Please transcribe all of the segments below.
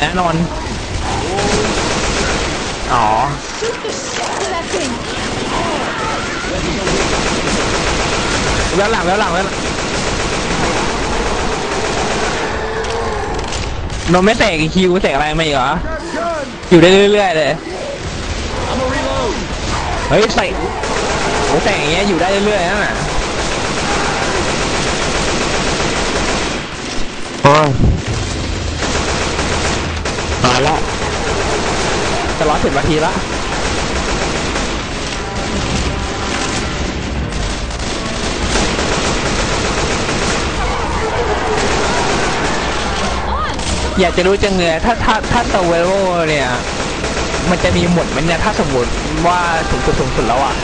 นะนนท์อ๋อแล้วหลังแล้วหลังแล้วหลังนนท์ไม่เสกอีกคิวเสกอะไรมาอีกเหรออยู่ได้เรื่อยๆเลยเฮ้ยใส่โอ้แต่อย่างเงี้ยอยู่ได้เรื่อยๆนั่นน่ะโอ้ยตาย แล้ว จะร้อยสิบนาทีละอยากจะรู้จังเลยถ้าถ้าถ้าเซเวโรเนี่ย มันจะมีหมดไหมเนี่ยถ้าสมมติว่าสูงสุดสูงสุดแล้วอะ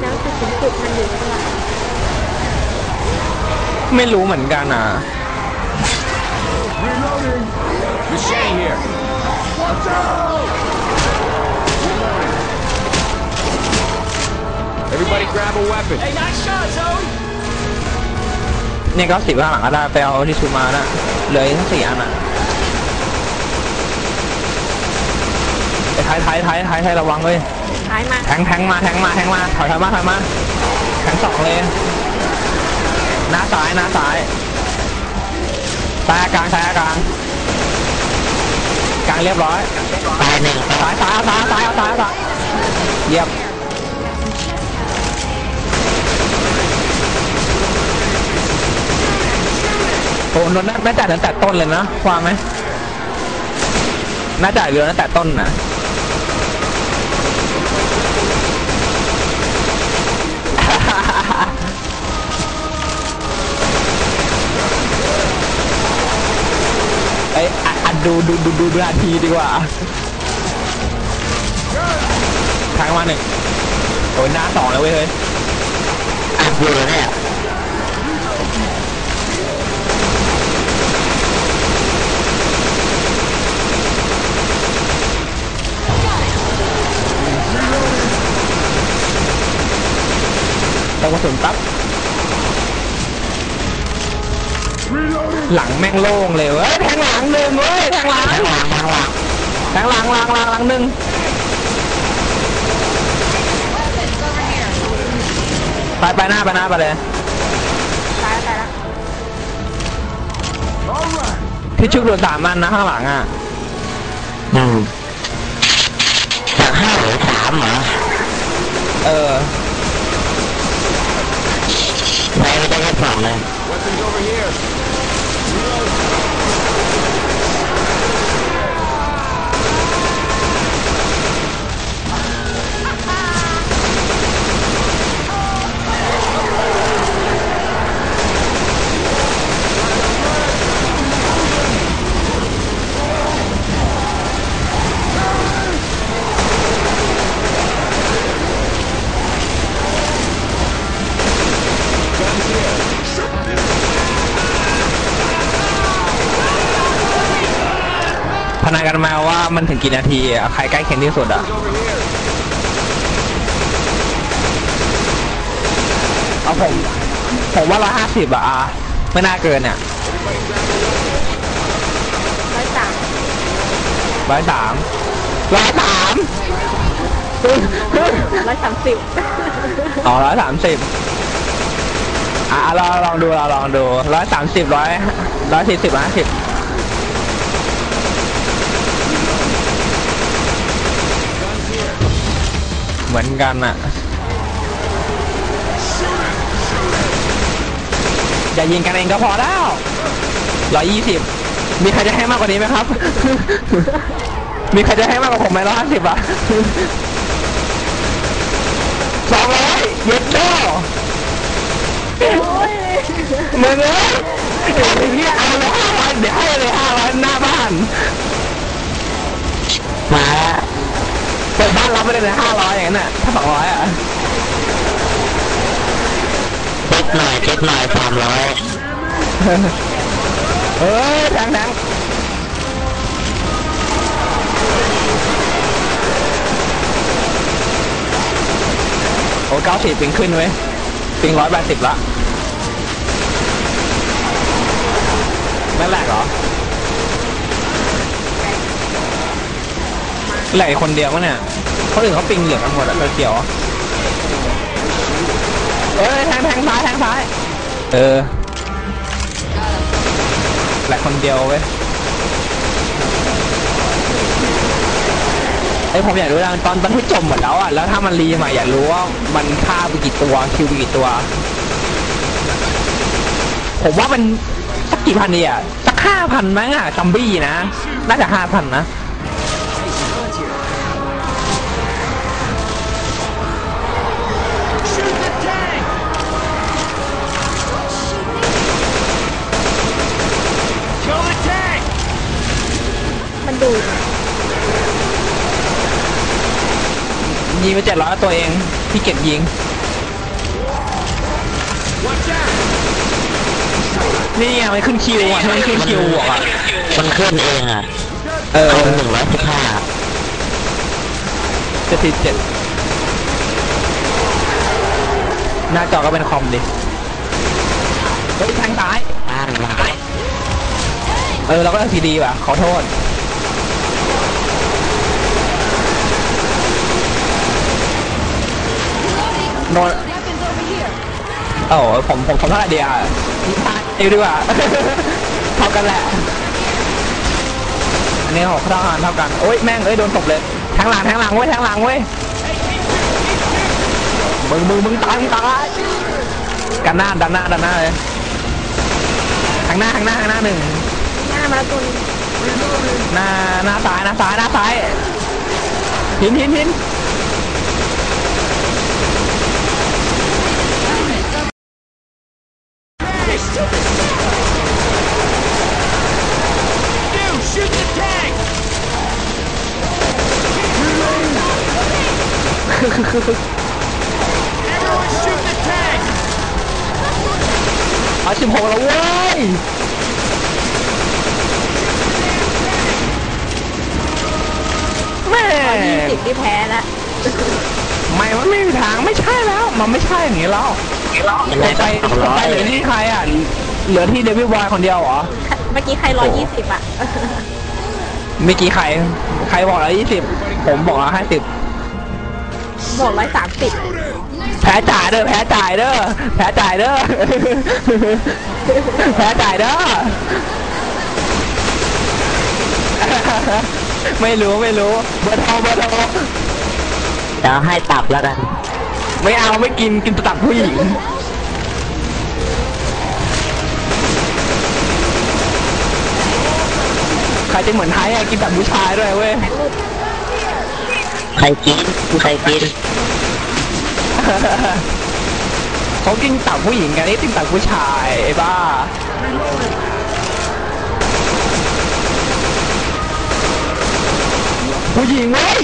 แล้วจุด สูงสุดมันอยู่เท่าไหร่ไม่รู้เหมือนกันอะ Machine here. Everybody grab a weapon. Hey, nice shot, Zoe. เนี่ยก็สิบข้างหลังก็ได้ไปเอาที่ชูมานะเหลืออีกทั้งสี่อันอะไปท้ายท้ายท้ายท้ายท้ายระวังเลยท้ายมาแทงแทงมาแทงมาแทงมาถอยถอยมาถอยมาแทงสองเลยหน้าซ้ายหน้าซ้ายซ้ายกลางซ้ายกลางกลางเรียบร้อยตายหนึ่งซ้ายซ้ายซ้ายซ้ายซ้ายซ้ายเยี่ยมโอ้นนท์น่าน่าจ่ายตั้งแต่ต้นเลยนะว่าไหมน่าจ่ายเรือตั้งแต่ต้นน่ะ ดูดูดูดูดูนาทีดีกว่าทางมาหนึ่งโอ้ยหน้าสองแล้วเว้ยเฮ้ยอะอยู่แล้วเนี่ยแต่กระสุนปั๊บ หลังแม่งโล่งเลยเว้ยแทงหลังหนึ่งเว้ยแทงหลังทงหลังทงหลังแทงหลังหลังหลังหลังหนึ่งไปไปหน้าไปหน้าไปเลยตายแล้วตายแล้วที่ชุกเหลือสามอันนะข้างหลังอะอืมจากห้าเหลือสามเหรอเออ Weapons over here. พนันกันมาว่ามันถึงกี่นาทีอะใครใกล้เคียงที่สุดอะ Over here. เอาผม ผมว่าร้อยห้าสิบอะอะไม่น่าเกินเนี่ยร้อยสามร้อยสามร้อยสามร้อยสามสิบอ๋อร้อยสามสิบอะลองลองดูเราลองดูร้อยสามสิบร้อยร้อยสี่สิบร้อยห้าสิบเห มือนกันอะอย่ายิงกันเองก็พอแล้วร้อยยี่สิบมีใครจะให้มากกว่านี้ไหมครับ มีใครจะให้มากกว่าผมไหมร้อยห้าสิบอะสองร้อยเย็ดโจ้โอ้ยมึงเอ้ยไอ้เไปเลยนะห้าร้อยอย่างนั้นน่ะถ้าสองร้อยอะเจ็ดหน่อยเจ็ดหน่อยสามร้อยเฮ้ยแทงแทงโอ้เก้าสิบปิงขึ้นเว้ยปิงร้อยแปดสิบละไม่แหลกเหรอ แหลกคนเดียวมั้งเนี่ยคนอื่นเขาปิงเหลืองกันหมดอะเขียวๆเอ้ยแทงแทงซ้ายแทงซ้าย เออแหละคนเดียวเว้ยไอยผมอยากรู้นะตอนตอนที่จบหมดแล้วอะแล้วถ้ามันรีมาอยากรู้ว่ามันฆ่าไปกี่ตัวคิวไปกี่ตัว ผมว่ามันสักกี่พันดีอะสักห้าพันมั้งอะซัมบี้นะ น่าจะห้าพันนะ ดูดยิงไปเจ็ดร้อยตัวเองพี่เก็บยิง Watch out! นี่ไงมันขึ้นคิวอะมันขึ้นคิวอะมันขึ้นเองอะเออเอาหนึ่งร้อยสิบห้าเจ็ดสิบเจ็ดหน้าจอก็เป็นคอมดิเฮ้ยทางซ้ายบ้านมาเออเราก็ได้ซีดีว่ะขอโทษ โนนโอ้โหผมผมผมเท่าไหร่ดีอะเอวดีกว่าเท่ากันแหละอันนี้หกเท่ากันเท่ากันโอ้ยแม่งเอ้ยโดนตบเลยแทงหลังแทงหลังเว้ยแทงหลังเว้ยมึงมึงมึงตายมึงตายกันหน้าดันหน้าดันหน้าเลยข้างหน้าข้างหน้าข้างหน้าหนึ่งหน้ามาแล้วตัวนึงหน้าหน้าซ้ายหน้าซ้ายหน้าซ้ายหินหินหิน อาสิบหกแล้วเว้ยแม่ยี่สิบที่แพ้แล้วไม่มันไม่มีทางไม่ใช่แล้ว มันไม่ใช่อย่างนี้แล้วยังไงไปก็สองร้อไปยเหลือที่ใครอะ เหลือที่เดวิดบอยคนเดียวเหรอ เมื่อกี้ใครร้อยยี่สิบอะ เมื่อกี้ใคร ใครบอกแล้วยี่สิบผมบอกแล้วห้าสิบ บอกร้อยสามสิบแพ้จ่ายเด้อแพ้จ่ายเด้อแพ้จ่ายเด้อแพ้จ่ายเด้อไม่รู้ไม่รู้เบอร์โทรเบอร์โทรเดี๋ยวให้ตับแล้วกัน ไม่เอาไม่กินกินแตับผู้หญิงใครจะเหมือนไทยอะกินแตับผู้ชายด้วยเว้ย ใครกินใครกินเขากินตับผู้หญิงกันนี่กินตับผู้ชายไอ้บ้าผู้หญิงเว้ย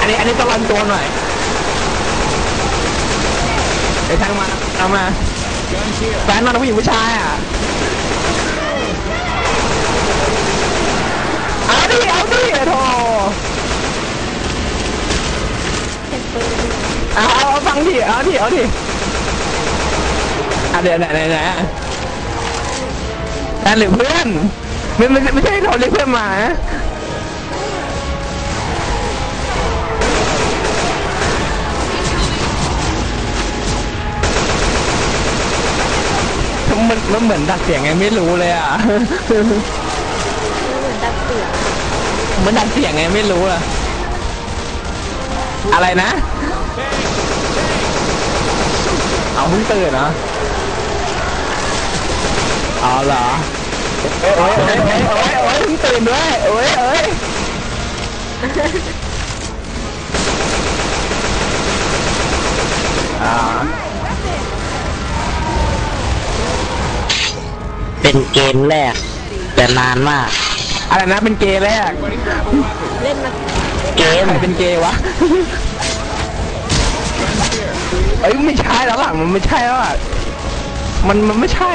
อันนี้อันนี้ต้องรันตัวหน่อยไอ้ทางมาเอามา Guns here. แฟนมันผู้หญิงผู้ชายอะ เอาดิ เอาดิโธ่ เห็นปืน เอาเอาเอาฟัง ดิ เอาดิ เอาดิอะเดี๋ยวไหนไหนไหนอะแฟนหรือเพื่อนไม่ไม่ไม่ใช่เราเรียกเพื่อนมานะมันมันเหมือนดัดเสียงไงไม่รู้เลยอะ เหมือนดับเสือมันดัดเสียงไงไม่รู้อะอะไรนะ เอาเพิ่งตื่นเหรอเอาเหรอเอ้ยโอ้ยโอ้ยโอ้ยโอ้ยโอ้ยพี่ตื่นด้วยโอ้ยโอ้ยอ่าเป็นเกมแรก แต่นานมาก อะไรนะเป็นเกย์แรก เล่นมาเกมใครเป็นเกย์วะ เอ้ยไม่ใช่แล้วหลังมันไม่ใช่แล้วอะมันมันไม่ใช่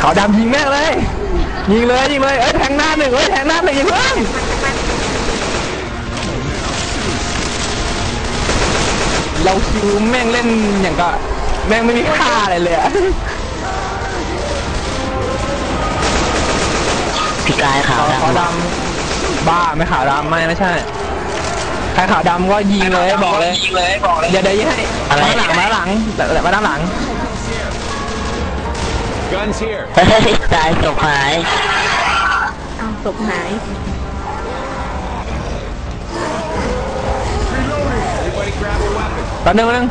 ขาวดำยิงแม่งเลยยิงเลยยิงเลยเอ้ยแทงหน้าหนึ่งเอ้ยแทงหน้าหนึ่งอย่าเพิ่งเราคิวแม่งเล่นอย่างก็แม่งไม่มีค่าอะไรเลยอะพี่กายขาวขาวดำดำบ้าไม่ขาวดำไม่ไม่ใช่ ใครขาวดำก็ยิงเลยบอกเลย ยิงเลยบอกเลยเดี๋ยวเดี๋ยวยิงให้มาหลังมาหลังแต่แต่มาด้านหลัง Guns here. เฮ้ยตายศพหายเอาศพหาย Everybody grab a weapon. แป๊บนึงแป๊บนึง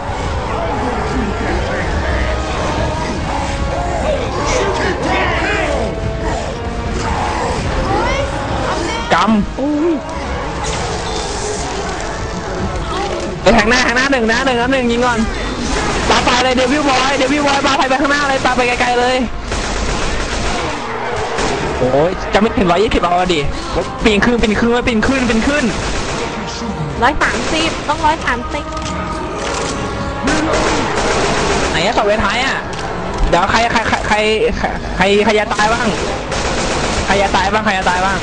กำ ไปแทงหน้าแทงหน้าหนึ่งนะหนึ่งนะหนึ่งยิงก่อนปาไปเลยเดวิลบอยเดวิลบอยปาไปไปข้างหน้าเลยปาไปไกลๆเลยโอ้ยจะไม่ถึงร้อยยี่สิบเอาอะดิปีนขึ้นปีนขึ้นปีนขึ้นปีนขึ้นร้อยสามสิบต้องร้อยสามสิบไหนอะต่อเวท้ายอะเดี๋ยวใครใครใครใครใครใครจะตายบ้างใครจะตายบ้างใครจะตายบ้าง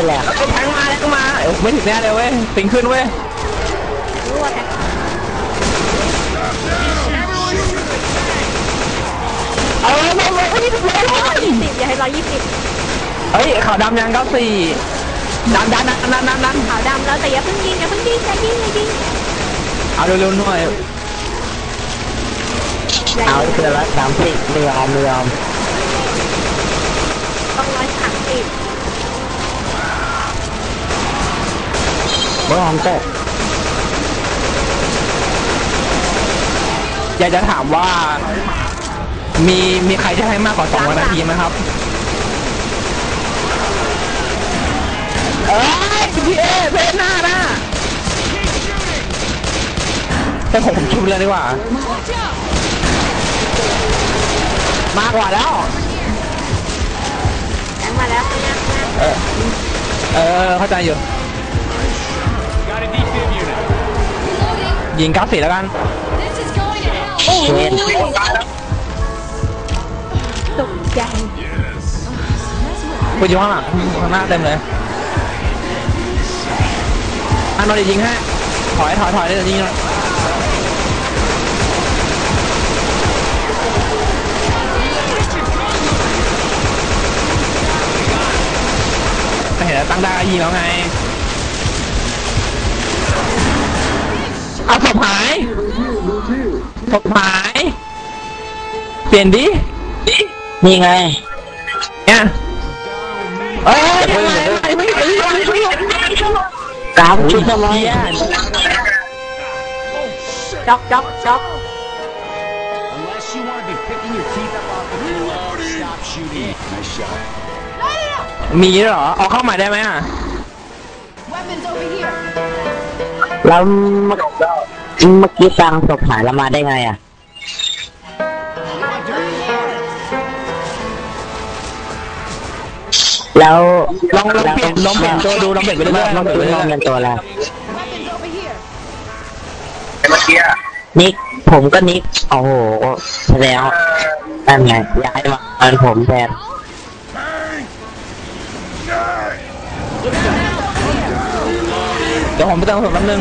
ยแหลกแทงมาแทงมาเอ้ยไม่ถึงแน่เลยเว้ยปีนขึ้นเว้ยรู้ว่าแท็กเอาเลยเอาเลยเอาเลยเอาเลยยี่สิบอย่าให้ร้อยยี่สิบเฮ้ยขาวดำยังเก้าสี่ดันดันดันดันดันดันขาวดำแล้วแต่อย่าเพิ่งยิงอย่าเพิ่งยิงอย่ายิงอย่ายิงเอาเร็วๆหน่อยอย่าเอายิงเคือละสามสิบไม่ยอมไม่ยอมต้องร้อยสามสิบ ไม่ยอมเตะอยากจะถามว่า มีมีใครจะให้มากกว่าสองนาทีไหมครับ เอ้ยพี่เอเพนหน้าหน้าให้ผมผมชุบเลยดีกว่า มากกว่าแล้วแทงมาแล้วข้างหน้าข้างหน้าเออเออ เข้าใจอยู่ ยิงเก้าสี่แล้วกันเชนตกใจกูอยู่ข้างหลังข้างหน้าเต็มเลยอันนอนยิงให้ถอยถอยถอยเลยยิงหน่อยแต่เห็นแล้วตั้งได้ก็ยิงแล้วไง เอาศพหายศพหาย เปลี่ยนดิดินี่ไงเนี่ยเอ้ยยังไงไม่ไม่ไม่ไม่กราฟชุดทำไมจ็อกจ็อกจ็อก Unless you want to be picking your teeth up off the floor, stop shooting. Nice shot. มีด้วยเหรอ เอาเข้ามาได้ไหมอะ แล้วเมื่อเมื่อกี้ตังศพหายแล้วมาได้ไงอะ แล้วลองลองเปลี่ยนลองเปลี่ยนตัวดูลองเปลี่ยนไปเรื่อยๆลองเปลี่ยนไปเรื่องยเป็นตัวแล้ว เมื่อกี้อะนิกผมก็นิกโอ้โหแสดงว่านั่นไงย้ายมาเป็นผมแทน เดี๋ยวผมไปเติมผมแป๊บนึง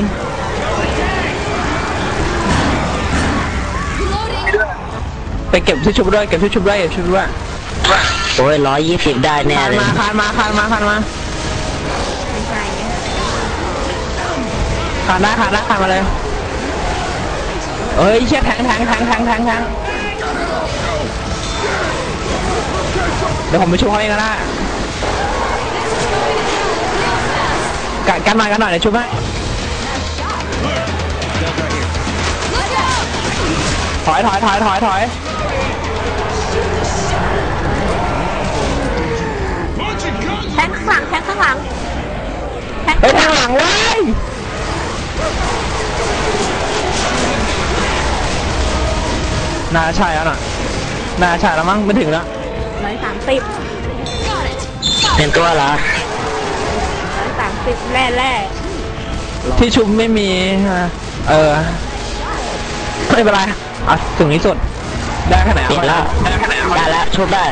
ไปเก็บที่ชุบด้วยเก็บที่ชุบด้วยเก็บที่ชุบด้วยโอ้ยร้อยยี่สิบได้แน่คานเลย มาคานมาคานมาคานมาไม่ใช่ไงคานได้คานได้คานมาเลยเอ้ยเชี่ยแทงแทงแทงแทงแทงแทงเดี๋ยวผมไปช่วยเขาเองก็ได้ กันกันหน่อยกันหน่อยเดี๋ยวช่วยไหมถอยถอยถอยถอยถอยแทงข้างหลังแทงข้างหลังแทงเฮ้ยทางหลังเว้ยน่าใช่แล้วน่ะน่าใช่แล้วมั้งไม่ถึงแล้วร้อยสามสิบเป็นตัวเห รอร้อยสามสิบแร่แร่ที่ชุบไม่มีฮะเออไม่เป็นไรอะถึงที่สุด ได้แค่ไหนติดเอาแล้วได้แค่ไหนเอาได้แล้วชุบได้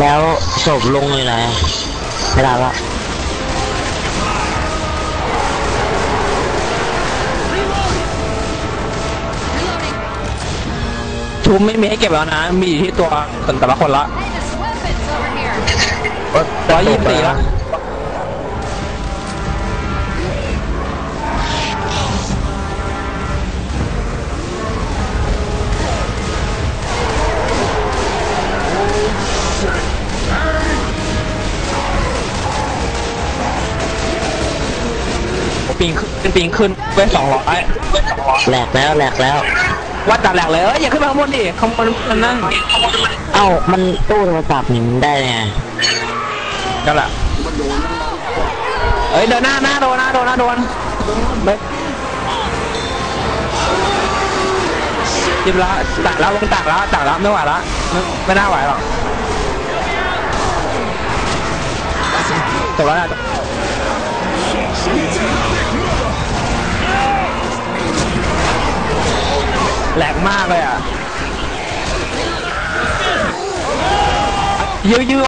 แล้วศพลงอยู่ไหนไม่ได้ละชุบไม่มีให้เก็บแล้วนะ มีอยู่ที่ตัวคนแต่ละคนละ ร้อยยี่สิบสี่ละปิงขึ้นปิงขึ้นไปสองร้อยแหลกแล้วแหลกแล้ว วัดจากแหลกเลยเอ้ยอย่าขึ้นมาข้างบนดิข้างบนมันนั่งเอ้ามันตู้โทรศัพท์นี่มันได้ไง นั่นแหละเอ้ยเดินหน้าหน้าโดนหน้าโดนหน้าโดนไม่จิบละตักแล้วลงตักแล้วตักแล้วไม่ไหวละไม่ไม่น่าไหวหรอกจบแล้วนะแหลกมากเลยอะยื้อยื้อ